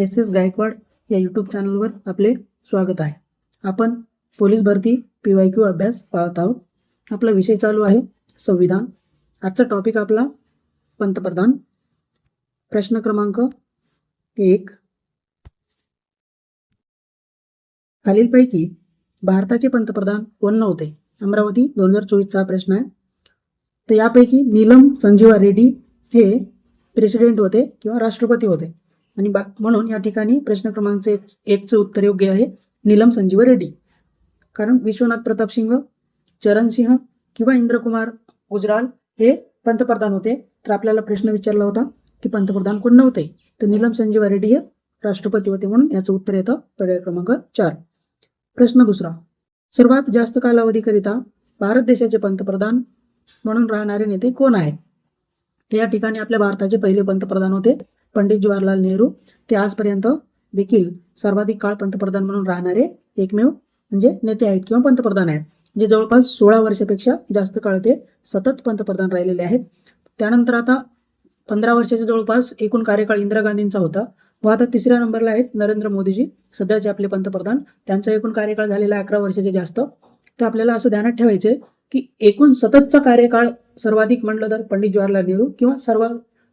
S S Gaikwad या YouTube चॅनलवर आपले स्वागत आहे. आपण पोलीस भरती पी वाय क्यू अभ्यास पाहत आहोत. आपला विषय चालू आहे संविधान. आजचा टॉपिक आपला पंतप्रधान प्रश्न क्रमांक एक. खालीलपैकी भारताचे पंतप्रधान कोण नव्हते? अमरावती दोन हजार चोवीसचा प्रश्न आहे. तर यापैकी नीलम संजीवा रेड्डी हे प्रेसिडेंट होते किंवा राष्ट्रपती होते. आणि बा म्हणून या ठिकाणी प्रश्न क्रमांक एक एकचं उत्तर योग्य आहे. नीलम संजीव रेड्डी. कारण विश्वनाथ प्रताप सिंह चरण सिंह किंवा इंद्रकुमार गुजराल हे पंतप्रधान होते. तर आपल्याला प्रश्न विचारला होता की पंतप्रधान कोण नव्हते? तर नीलम संजीव रेड्डी हे राष्ट्रपती होते म्हणून याचं उत्तर येतं पर्याय क्रमांक चार. प्रश्न दुसरा. सर्वात जास्त कालावधीकरिता भारत देशाचे पंतप्रधान म्हणून राहणारे नेते कोण आहेत? तर या ठिकाणी आपल्या भारताचे पहिले पंतप्रधान होते पंडित जवाहरलाल नेहरू. ते आजपर्यंत देखील सर्वाधिक काळ पंतप्रधान म्हणून राहणारे एकमेव म्हणजे नेते आहेत किंवा पंतप्रधान आहेत. जे जवळपास सोळा वर्षापेक्षा जास्त काळ ते सतत पंतप्रधान राहिलेले आहेत. त्यानंतर आता पंधरा वर्षाच्या जवळपास एकूण कार्यकाळ इंदिरा गांधींचा होता. व आता तिसऱ्या नंबरला आहेत नरेंद्र मोदीजी. सध्याचे आपले पंतप्रधान त्यांचा एकूण कार्यकाळ झालेला अकरा वर्षाचे जास्त. तर आपल्याला असं ध्यानात ठेवायचे की एकूण सततचा कार्यकाळ सर्वाधिक म्हटलं तर पंडित जवाहरलाल नेहरू किंवा सर्व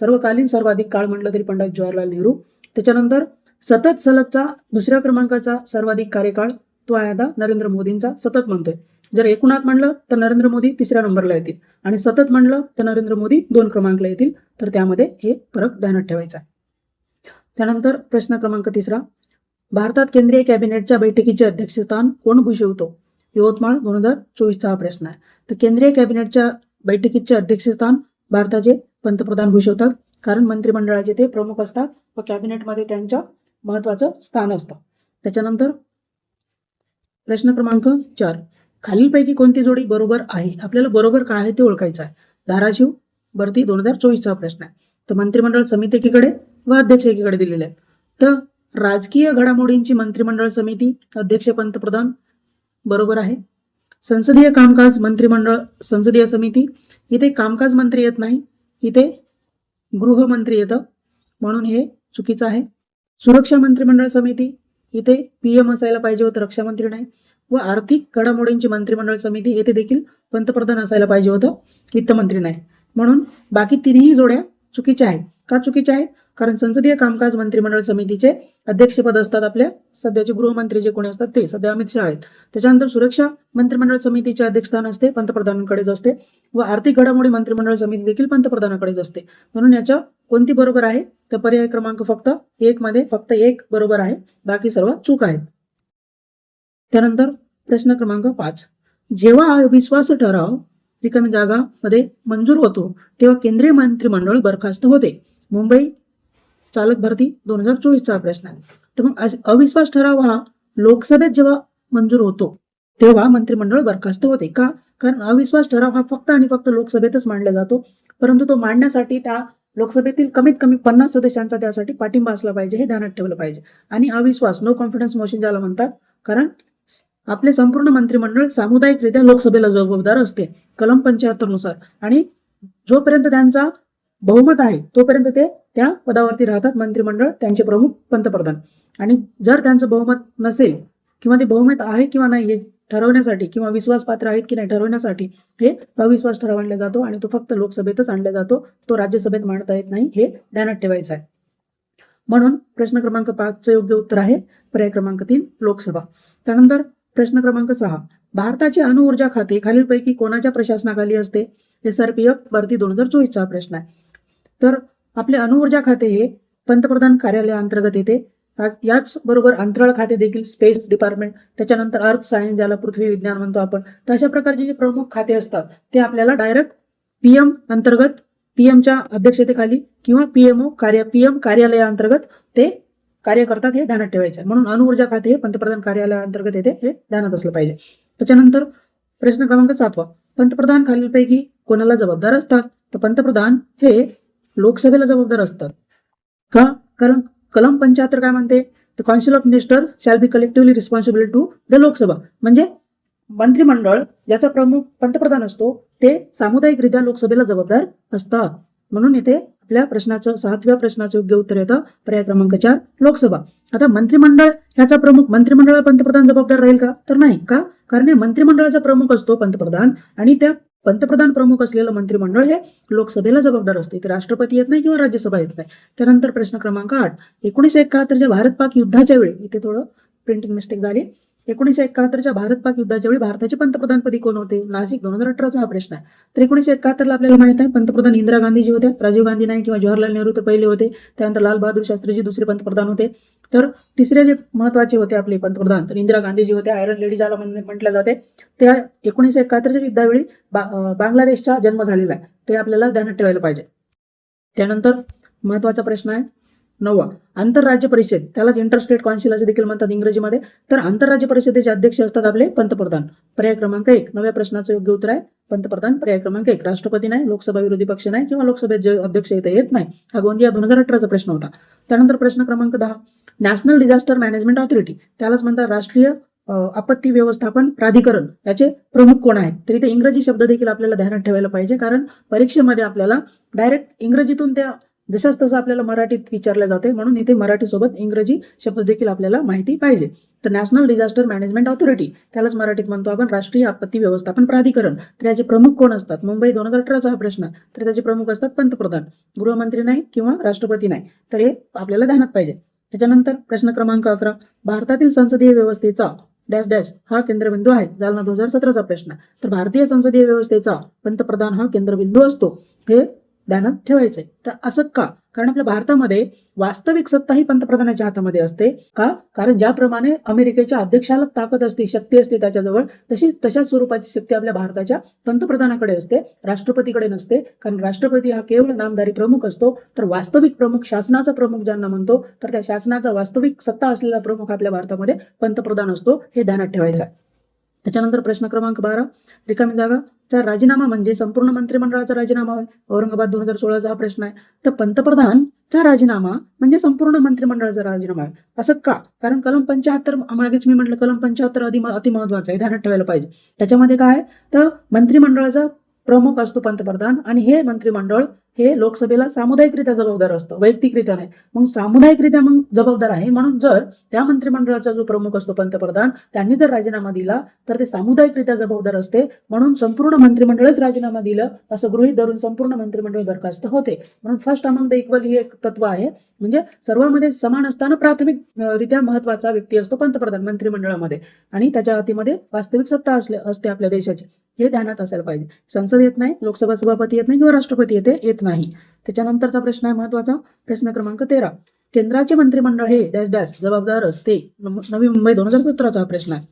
सर्वकालीन सर्वाधिक काळ म्हटलं तरी पंडित जवाहरलाल नेहरू. त्याच्यानंतर सतत सलगचा दुसऱ्या क्रमांकाचा सर्वाधिक कार्यकाळ तो आहे आता नरेंद्र मोदींचा सतत म्हणतोय. जर एकूणात म्हणलं तर नरेंद्र मोदी तिसऱ्या नंबरला येतील आणि सतत म्हणलं तर नरेंद्र मोदी दोन क्रमांकला येतील. तर त्यामध्ये हे फरक ध्यानात ठेवायचा आहे. त्यानंतर प्रश्न क्रमांक तिसरा. भारतात केंद्रीय कॅबिनेटच्या बैठकीचे अध्यक्षस्थान कोण भूषवतो? यवतमाळ दोन हजार चोवीसचा हा प्रश्न आहे. तर केंद्रीय कॅबिनेटच्या बैठकीचे अध्यक्षस्थान भारताचे पंतप्रधान भूषवतात कारण मंत्रिमंडळाचे ते प्रमुख असतात व कॅबिनेटमध्ये त्यांच्या महत्वाचं स्थान असतं. त्याच्यानंतर प्रश्न क्रमांक चार. खालीलपैकी कोणती जोडी बरोबर आहे? आपल्याला बरोबर काय आहे ते ओळखायचं आहे. धाराशिव भरती दोन हजार चोवीसचा प्रश्न आहे. तर मंत्रिमंडळ समिती एकीकडे व अध्यक्ष एकीकडे दिलेले आहेत. तर राजकीय घडामोडींची मंत्रिमंडळ समिती अध्यक्ष पंतप्रधान बरोबर आहे. संसदीय कामकाज मंत्रिमंडळ संसदीय समिती. इथे कामकाज मंत्री येत नाही. इथे गृहमंत्री येतं. म्हणून हे चुकीचं आहे. सुरक्षा मंत्रिमंडळ समिती इथे पीएम असायला पाहिजे होतं रक्षामंत्री नाही. व आर्थिक घडामोडींची मंत्रिमंडळ समिती येथे देखील पंतप्रधान असायला पाहिजे होतं वित्तमंत्री नाही. म्हणून बाकी तिन्ही जोड्या चुकीच्या आहेत. का चुकीचे आहेत कारण संसदीय कामकाज मंत्रिमंडळ समितीचे अध्यक्षपद असतात आपल्या सध्याचे गृहमंत्री जे कोणी असतात ते सध्या अमित शहा आहेत. त्याच्यानंतर सुरक्षा मंत्रिमंडळ समितीचे अध्यक्षस्थान असते पंतप्रधानांकडेच असते व आर्थिक घडामोडी मंत्रिमंडळ समिती देखील पंतप्रधानाकडेच असते. म्हणून याच्या कोणती बरोबर आहे? तर पर्याय क्रमांक फक्त एक मध्ये फक्त एक बरोबर आहे बाकी सर्व चूक आहेत. त्यानंतर प्रश्न क्रमांक पाच. जेव्हा अविश्वास ठराव रिकामी जागा मध्ये मंजूर होतो तेव्हा केंद्रीय मंत्रिमंडळ बरखास्त होते. मुंबई चालक भरती दोन हजार चोवीसचा प्रश्न आहे. तर मग अविश्वास ठराव हा लोकसभेत जेव्हा मंजूर होतो तेव्हा मंत्रिमंडळ बरखास्त होते का? कारण अविश्वास ठराव हा फक्त आणि फक्त लोकसभेतच मांडला जातो परंतु तो मांडण्यासाठी त्या लोकसभेतील कमीत कमी पन्नास सदस्यांचा त्यासाठी पाठिंबा असला पाहिजे हे ध्यानात ठेवलं पाहिजे. आणि अविश्वास नो कॉन्फिडन्स मोशन ज्याला म्हणतात कारण आपले संपूर्ण मंत्रिमंडळ सामुदायिकरित्या लोकसभेला जबाबदार असते कलम पंच्याहत्तरनुसार आणि जोपर्यंत त्यांचा बहुमत आहे तोपर्यंत ते त्या पदावरती राहतात. मंत्रिमंडळ त्यांचे प्रमुख पंतप्रधान. आणि जर त्यांचं बहुमत नसेल किंवा ते बहुमत आहे किंवा नाही हे ठरवण्यासाठी किंवा विश्वासपात्र आहेत की नाही ठरवण्यासाठी हे अविश्वास ठरवला जातो आणि तो फक्त लोकसभेतच आणला जातो. तो राज्यसभेत मांडता येत नाही हे ध्यानात ठेवायचं आहे. म्हणून प्रश्न क्रमांक पाचचं योग्य उत्तर आहे. पर्याय क्रमांक तीन लोकसभा. त्यानंतर प्रश्न क्रमांक सहा. भारताचे अणुऊर्जा खाते खालीलपैकी कोणाच्या प्रशासनाखाली असते? एस आर पी एफ भरती दोन हजार चोवीसचा प्रश्न आहे. तर आपले अणुऊर्जा खाते हे पंतप्रधान कार्यालयाअंतर्गत येते. याचबरोबर याच बरोबर अंतराळ खाते देखील स्पेस डिपार्टमेंट त्याच्यानंतर अर्थ सायन्स ज्याला पृथ्वी विज्ञान म्हणतो आपण तर अशा प्रकारचे जे प्रमुख खाते असतात ते आपल्याला डायरेक्ट पीएम अंतर्गत पीएमच्या अध्यक्षतेखाली किंवा पीएमओ कार्य पीएम कार्यालयाअंतर्गत ते कार्य करतात हे ध्यानात ठेवायचं म्हणून अणुऊर्जा खाते हे पंतप्रधान कार्यालयाअंतर्गत येते हे ध्यानात असलं पाहिजे. त्याच्यानंतर प्रश्न क्रमांक सातवा. पंतप्रधान खालीलपैकी कोणाला जबाबदार असतात? तर पंतप्रधान हे लोकसभेला जबाबदार असतात. का? कारण कलम पंच्याहत्तर काय म्हणते? The council of minister shall be collectively responsible to the Lok Sabha. म्हणजे मंत्रिमंडळ ज्याचा प्रमुख पंतप्रधान असतो ते सामुदायिकरित्या लोकसभेला जबाबदार असतात. म्हणून इथे आपल्या प्रश्नाचं सातव्या प्रश्नाचं योग्य उत्तर येतं. पर्याय क्रमांक चार लोकसभा. आता मंत्रिमंडळ ह्याचा प्रमुख मंत्रिमंडळाला पंतप्रधान जबाबदार राहील का? तर नाही. का? कारण हे मंत्रिमंडळाचा प्रमुख असतो पंतप्रधान आणि त्या पंतप्रधान प्रमुख असलेलं मंत्रिमंडळ हे लोकसभेला जबाबदार असते. ते राष्ट्रपती येत नाही किंवा राज्यसभा येत नाही. त्यानंतर प्रश्न क्रमांक आठ. एकोणीसशे एकाहत्तरच्या भारत पाक युद्धाच्या वेळी इथे थोडं प्रिंटिंग मिस्टेक झाली. एकोणीशे एकाहत्तरच्या भारत पाक युद्धाच्या वेळी भारताचे पंतप्रधानपदी कोण होते? नाशिक दोन हजार अठराचा हा प्रश्न आहे. तर एकोणीशे एकाहत्तरला आपल्याला माहीत आहे पंतप्रधान इंदिरा गांधीजी होत्या राजीव गांधी नाही किंवा जवाहरलाल नेहरू तर पहिले होते. त्यानंतर लाल बहादूर शास्त्रीजी दुसरे पंतप्रधान होते. तर तिसरे जे महत्त्वाचे होते आपले पंतप्रधान तर इंदिरा गांधीजी होते आयरन लेडी ज्याला म्हटलं जाते. त्या एकोणीशे एकाहत्तरच्या युद्धावेळी बांगलादेशचा जन्म झालेला आहे. ते आपल्याला ध्यानात ठेवायला पाहिजे. त्यानंतर महत्त्वाचा प्रश्न आहे नववा. आंतरराज्य परिषद त्यालाच इंटरस्टेट कौन्सिल असे देखील म्हणतात इंग्रजीमध्ये. तर आंतरराज्य परिषदेचे अध्यक्ष असतात आपले पंतप्रधान. पर्याय क्रमांक एक नव्या प्रश्नाचं योग्य उत्तर आहे. पंतप्रधान पर्याय क्रमांक एक राष्ट्रपती नाही लोकसभा विरोधी पक्ष नाही किंवा लोकसभेत अध्यक्ष इथे येत नाही हा गोंदिया दोन हजार अठराचा प्रश्न होता. त्यानंतर प्रश्न क्रमांक दहा नॅशनल डिझास्टर मॅनेजमेंट ऑथॉरिटी त्यालाच म्हणतात राष्ट्रीय आपत्ती व्यवस्थापन प्राधिकरण. याचे प्रमुख कोण आहेत? तर इथे इंग्रजी शब्द देखील आपल्याला ध्यानात ठेवायला पाहिजे कारण परीक्षेमध्ये आपल्याला डायरेक्ट इंग्रजीतून त्या जशाच तसं आपल्याला मराठीत विचारलं जाते म्हणून इथे मराठी सोबत इंग्रजी शब्द देखील आपल्याला माहिती पाहिजे. तर नॅशनल डिझास्टर मॅनेजमेंट ऑथॉरिटी त्यालाच मराठीत म्हणतो आपण राष्ट्रीय आपत्ती व्यवस्थापन प्राधिकरण. तर याचे प्रमुख कोण असतात? मुंबई दोन हजार अठराचा हा प्रश्न. तर त्याचे प्रमुख असतात पंतप्रधान. गृहमंत्री नाही किंवा राष्ट्रपती नाही. तर हे आपल्याला ध्यानात पाहिजे. त्याच्यानंतर प्रश्न क्रमांक अकरा. भारतातील संसदीय व्यवस्थेचा डॅश डॅश हा केंद्रबिंदू आहे. जालना दोन हजार सतराचा प्रश्न. तर भारतीय संसदीय व्यवस्थेचा पंतप्रधान हा केंद्रबिंदू असतो. हे ध्यानात ठेवायचंय. तर असं का? कारण आपल्या भारतामध्ये वास्तविक सत्ता ही पंतप्रधानाच्या हातामध्ये असते. का? कारण ज्याप्रमाणे अमेरिकेच्या अध्यक्षाला ताकद असते शक्ती असते त्याच्याजवळ तशीच तशाच स्वरूपाची शक्ती आपल्या भारताच्या पंतप्रधानाकडे असते राष्ट्रपतीकडे नसते. कारण राष्ट्रपती हा केवळ नामधारी प्रमुख असतो तर वास्तविक प्रमुख शासनाचा प्रमुख ज्यांना म्हणतो तर त्या शासनाचा वास्तविक सत्ता असलेला प्रमुख आपल्या भारतामध्ये पंतप्रधान असतो हे ध्यानात ठेवायचं आहे त्याच्यानंतर प्रश्न क्रमांक बारा रिकामी जागा. चा राजीनामा म्हणजे संपूर्ण मंत्रिमंडळाचा राजीनामा औरंगाबाद दोन हजार सोळाचा हा प्रश्न आहे. तर पंतप्रधानचा राजीनामा म्हणजे संपूर्ण मंत्रिमंडळाचा राजीनामा आहे. असं का? कारण कलम पंच्याहत्तर मागेच मी म्हटलं कलम पंच्याहत्तर अति महत्वाचं आहे. ध्यानात ठेवायला पाहिजे. त्याच्यामध्ये काय तर मंत्रिमंडळाचा प्रमुख असतो पंतप्रधान आणि हे मंत्रिमंडळ हे लोकसभेला सामुदायिकरित्या जबाबदार असतं वैयक्तिकरित्या नाही. मग सामुदायिकरित्या मग जबाबदार आहे. म्हणून जर त्या मंत्रिमंडळाचा जो प्रमुख असतो पंतप्रधान त्यांनी जर राजीनामा दिला तर ते सामुदायिकरित्या जबाबदार असते. म्हणून संपूर्ण मंत्रिमंडळच राजीनामा दिलं असं गृहीत धरून संपूर्ण मंत्रिमंडळ बरखास्त होते. म्हणून फर्स्ट अमंग द इक्वल ही एक तत्व आहे. म्हणजे सर्वांमध्ये समान असताना प्राथमिक रित्या महत्त्वाचा व्यक्ती असतो पंतप्रधान मंत्रिमंडळामध्ये. आणि त्याच्या हातीमध्ये वास्तविक सत्ता असले असते आपल्या देशाची. हे ध्यानात असायला पाहिजे. संसद येत नाही लोकसभा सभापती येत नाही किंवा राष्ट्रपती येते येत नाही. त्याच्यानंतरचा प्रश्न आहे महत्त्वाचा प्रश्न क्रमांक तेरा. केंद्राचे मंत्रिमंडळ हे डॅश डॅश जबाबदार असते. नवी मुंबई दोन हजार सतराचा प्रश्न आहे.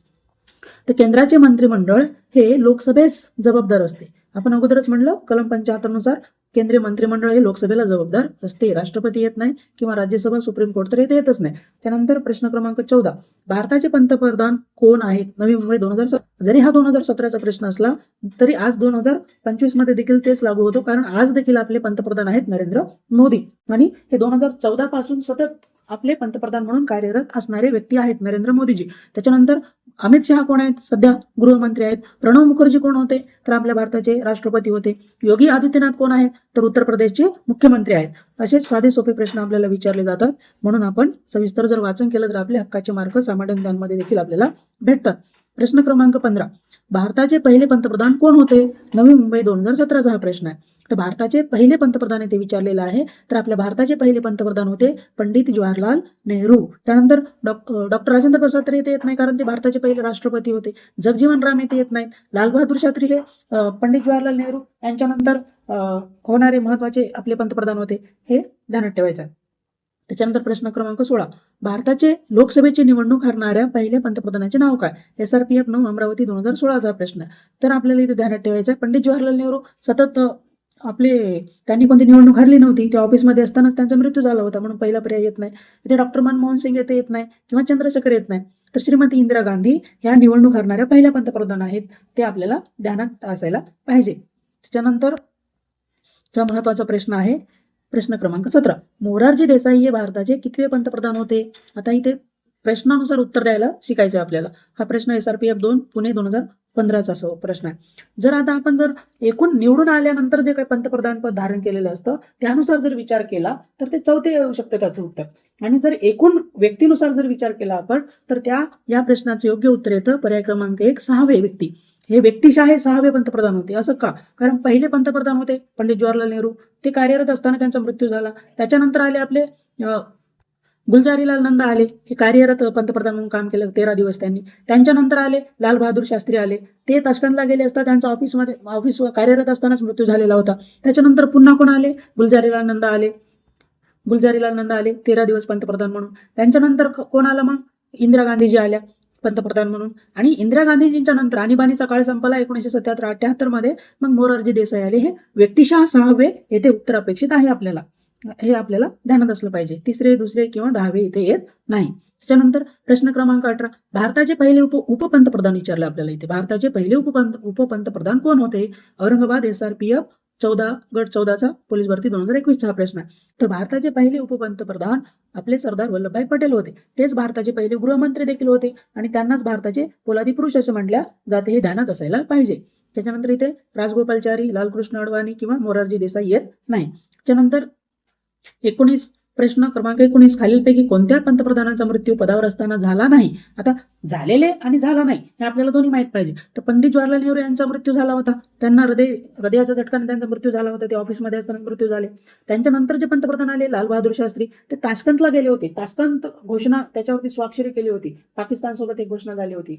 तर केंद्राचे मंत्रिमंडळ हे लोकसभेस जबाबदार असते. आपण अगोदरच म्हणलं कलम पंच्याहत्तरनुसार केंद्रीय मंत्रिमंडळ हे लोकसभेला जबाबदार असते. राष्ट्रपती येत नाही किंवा राज्यसभा सुप्रीम कोर्ट तर येतच नाही. त्यानंतर प्रश्न क्रमांक चौदा. भारताचे पंतप्रधान कोण आहेत? नवी मुंबई दोन हजार जरी हा दोन हजार सतराचा प्रश्न असला तरी आज दोन हजार पंचवीसमध्ये देखील तेच लागू होतो. कारण आज देखील आपले पंतप्रधान आहेत नरेंद्र मोदी. आणि हे दोन हजार चौदा पासून सतत आपले पंतप्रधान म्हणून कार्यरत असणारे व्यक्ती आहेत नरेंद्र मोदीजी. त्याच्यानंतर अमित शहा कोण आहेत? सध्या गृहमंत्री आहेत. प्रणव मुखर्जी कोण होते? तर आपल्या भारताचे राष्ट्रपती होते. योगी आदित्यनाथ कोण आहेत? तर उत्तर प्रदेशचे मुख्यमंत्री आहेत. असे साधे सोपे प्रश्न आपल्याला विचारले जातात. म्हणून आपण सविस्तर जर वाचन केलं तर आपले हक्काचे मार्क सामान्यांमध्ये देखील आपल्याला भेटतात. प्रश्न क्रमांक पंधरा. भारताचे पहिले पंतप्रधान कोण होते? नवी मुंबई दोन हजार सतराचा हा प्रश्न आहे. तर भारताचे पहिले पंतप्रधान येथे विचारलेलं आहे. तर आपल्या भारताचे पहिले पंतप्रधान होते पंडित जवाहरलाल नेहरू. त्यानंतर डॉक्टर राजेंद्र प्रसाद तर येथे येत नाही कारण ते भारताचे पहिले राष्ट्रपती होते. जगजीवन राम येथे येत नाहीत. लाल बहादूर शास्त्री हे पंडित जवाहरलाल नेहरू यांच्यानंतर होणारे महत्त्वाचे आपले पंतप्रधान होते. हे ध्यानात ठेवायचं आहे. त्याच्यानंतर प्रश्न क्रमांक सोळा. भारताचे लोकसभेची निवडणूक हरणाऱ्या पहिल्या पंतप्रधानाचे नाव काय? एस आर पी एफ नऊ अमरावती दोन हजार सोळाचा प्रश्न. तर आपल्याला इथे ध्यानात ठेवायचा आहे. पंडित जवाहरलाल नेहरू सतत आपले त्यांनी कोणती निवडणूक हरली नव्हती त्या ऑफिसमध्ये असतानाच त्यांचा मृत्यू झाला होता म्हणून पहिला पर्याय येत नाही. इथे डॉक्टर मनमोहन सिंग येथे येत नाही किंवा चंद्रशेखर येत नाही. तर श्रीमती इंदिरा गांधी ह्या निवडणूक हरणाऱ्या पहिल्या पंतप्रधान आहेत. ते आपल्याला ध्यानात असायला पाहिजे. त्याच्यानंतर चा महत्त्वाचा प्रश्न आहे प्रश्न क्रमांक सतरा. मोरारजी देसाई हे भारताचे कितवे पंतप्रधान होते? आता इथे प्रश्नानुसार उत्तर द्यायला शिकायचं आपल्याला. हा प्रश्न एस आर पी एफ दोन पुणे दोन हजार पंधराचा सो प्रश्न आहे. जर आता आपण जर एकूण निवडून आल्यानंतर जे काही पंतप्रधान पद धारण केलेलं असतं त्यानुसार जर विचार केला तर ते चौथे येऊ शकतं त्याचं उत्तर. आणि जर एकूण व्यक्तीनुसार जर विचार केला आपण तर त्या या प्रश्नाचं योग्य उत्तर येतं. पर्याय क्रमांक एक सहावे व्यक्ती. हे व्यक्तिशाहे सहावे पंतप्रधान होते. असं का? कारण पहिले पंतप्रधान होते पंडित जवाहरलाल नेहरू. ते कार्यरत असताना त्यांचा मृत्यू झाला. त्याच्यानंतर आले आपले अं, गुलजारीलाल नंदा आले. हे कार्यरत पंतप्रधान म्हणून काम केलं. तेरा दिवस त्यांनी. त्यांच्यानंतर आले. लाल बहादूर शास्त्री आले. ते ताशकंदला गेले असता त्यांचा ऑफिसमध्ये ऑफिस कार्यरत असतानाच मृत्यू झालेला होता. त्याच्यानंतर पुन्हा कोण आले? गुलजारीलाल नंदा आले. गुलजारीलाल नंदा आले. तेरा दिवस पंतप्रधान म्हणून. त्यांच्यानंतर कोण आलं मग? इंदिरा गांधीजी आल्या. पंतप्रधान म्हणून. आणि इंदिरा गांधीजींच्या नंतर आणीबाणीचा काळ संपला एकोणीशे सत्याहत्तर अठ्याहत्तरमध्ये मग मोरारजी देसाई आले. हे व्यक्तिशः सहावे येथे उत्तर अपेक्षित आहे आपल्याला. हे आपल्याला ध्यानात असलं पाहिजे. तिसरे दुसरे किंवा दहावे इथे येत नाही. त्याच्यानंतर प्रश्न क्रमांक अठरा. भारताचे पहिले उप उपपंतप्रधान विचारले आपल्याला इथे. भारताचे पहिले उपपंत उपपंतप्रधान कोण होते? Aurangabad S R P F चौदा गट चौदाचा पोलीस भरती दोन हजार एकवीसचा हा प्रश्न आहे. तर भारताचे पहिले उपपंतप्रधान आपले सरदार वल्लभभाई पटेल होते. तेच भारताचे पहिले गृहमंत्री देखील होते आणि त्यांनाच भारताचे पोलादी पुरुष असे म्हटल्या जाते हे ध्यानात असायला पाहिजे. त्याच्यानंतर इथे राजगोपालचारी लालकृष्ण अडवाणी किंवा मोरारजी देसाई येत नाही. त्याच्यानंतर एकोणीस प्रश्न क्रमांक एकोणीस खालीलपैकी कोणत्या पंतप्रधानांचा मृत्यू पदावर असताना झाला नाही? आता झालेले आणि झाला नाही हे आपल्याला दोन्ही माहीत पाहिजे. तर पंडित जवाहरलाल नेहरू यांचा मृत्यू झाला होता. त्यांना हृदय हृदयाच्या झटकाने त्यांचा मृत्यू झाला होता. ते ऑफिसमध्ये असताना मृत्यू झाले. त्यांच्यानंतर जे पंतप्रधान आले लाल बहादूर शास्त्री ते ताशकंतला गेले होते. ताशकंत घोषणा त्याच्यावरती स्वाक्षरी केली होती. पाकिस्तान सोबत एक घोषणा झाली होती.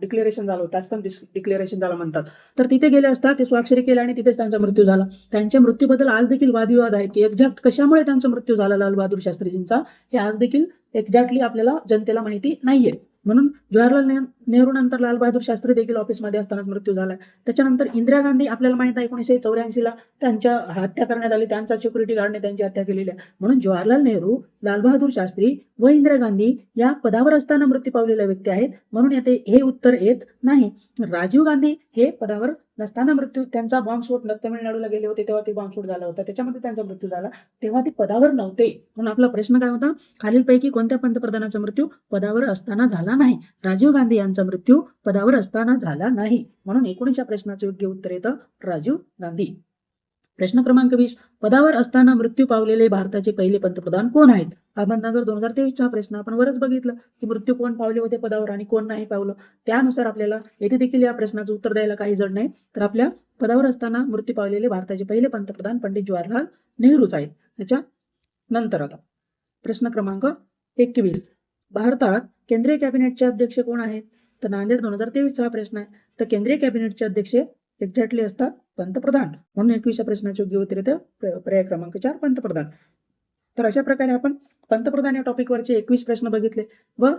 डिक्लेरेशन झालं ताशकंत डिक्लेरेशन झालं म्हणतात. तर तिथे गेले असता ते स्वाक्षरी केले आणि तिथेच त्यांचा मृत्यू झाला. त्यांच्या मृत्यूबद्दल आज देखील वादविवाद आहेत की एक्झॅक्ट कशामुळे त्यांचा मृत्यू झाला लाल बहादूर शास्त्रीजींचा हे आज देखील एक्झॅक्टली आपल्याला जनतेला माहिती नाहीये. म्हणून जवाहरलाल नेहरूनंतर नेहरू नंतर शास्त्री देखील ऑफिसमध्ये असतानाच मृत्यू झाला त्याच्यानंतर इंदिरा गांधी आपल्याला माहीत आहे एकोणीसशे चौऱ्याऐंशीला त्यांच्या हत्या करण्यात आली. त्यांचा सिक्युरिटी गार्डने त्यांची हत्या केलेली आहे. म्हणून जवाहरलाल नेहरू लालबहादूर शास्त्री व इंदिरा गांधी या पदावर असताना मृत्यू पावलेल्या व्यक्ती आहेत. म्हणून येथे हे उत्तर येत नाही. राजीव गांधी हे पदावर नसताना मृत्यू त्यांचा बॉम्बस्फोट तमिळनाडूला गेले होते तेव्हा ते बॉम्बस्फोट झाला होता. त्याच्यामध्ये त्यांचा मृत्यू झाला. तेव्हा ते पदावर नव्हते. म्हणून आपला प्रश्न काय होता? खालीलपैकी कोणत्या पंतप्रधानाचा मृत्यू पदावर असताना झाला नाही? राजीव गांधी यांचा मृत्यू पदावर असताना झाला नाही. म्हणून एकोणीसच्या प्रश्नाचं योग्य उत्तर येतं राजीव गांधी. प्रश्न क्रमांक वीस. पदावर असताना मृत्यू पावलेले भारताचे पहिले पंतप्रधान कोण आहेत? अहमदनगर दोन हजार तेवीसचा हा प्रश्न आपण वरच बघितलं की मृत्यू कोण पावले होते पदावर आणि कोण नाही पावलं? त्यानुसार आपल्याला येथे देखील या प्रश्नाचं उत्तर द्यायला काही जण नाही. तर आपल्या पदावर असताना मृत्यू पावलेले भारताचे पहिले पंतप्रधान पंडित जवाहरलाल नेहरूच आहेत. त्याच्या नंतर आता प्रश्न क्रमांक एकवीस. भारतात केंद्रीय कॅबिनेटचे अध्यक्ष कोण आहेत? तर नांदेड दोन हजार तेवीसचा हा प्रश्न आहे. तर केंद्रीय कॅबिनेटचे अध्यक्ष एक्झॅक्टली असतात पंतप्रधान. म्हणून एकवीसच्या प्रश्नाचे योग्य उत्तर पर्याय क्रमांक चार पंतप्रधान. तर अशा प्रकारे आपण पंतप्रधान या टॉपिकवरचे एकवीस प्रश्न बघितले व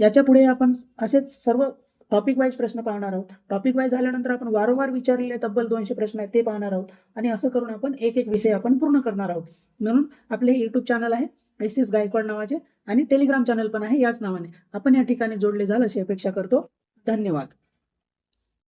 याच्यापुढे आपण असेच सर्व टॉपिक वाईज प्रश्न पाहणार आहोत. टॉपिक वाईज झाल्यानंतर आपण वारंवार विचारलेले तब्बल दोनशे प्रश्न आहेत ते पाहणार आहोत. आणि असं करून आपण एक एक विषय आपण पूर्ण करणार आहोत. म्हणून आपले युट्यूब चॅनल आहे. एस एस गायकवाड नावाचे आणि टेलिग्राम चॅनल पण आहे याच नावाने. आपण या ठिकाणी जोडले जाल अशी अपेक्षा करतो. धन्यवाद.